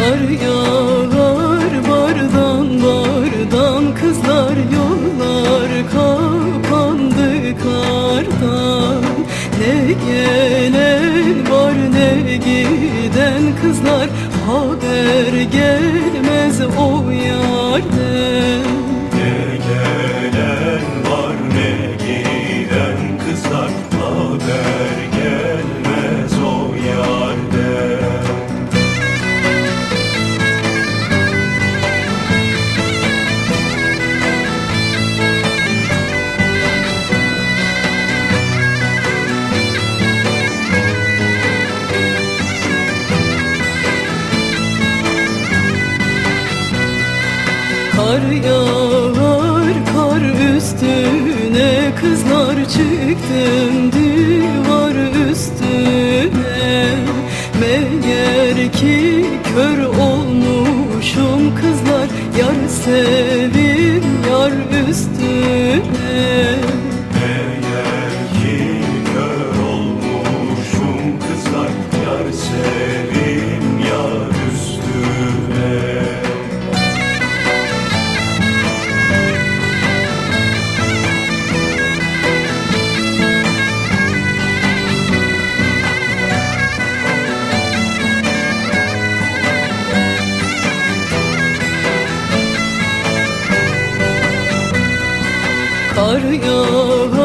Kar yağar bardan bardan Kızlar yollar kapandı kardan. Ne gelen var ne giden kızlar Haber gelmez o yerden Kar yağar kar üstüne Kızlar çıktım divar üstüne. Meğer ki kör olmuşum kızlar Yar sevim yar üstüne Yağar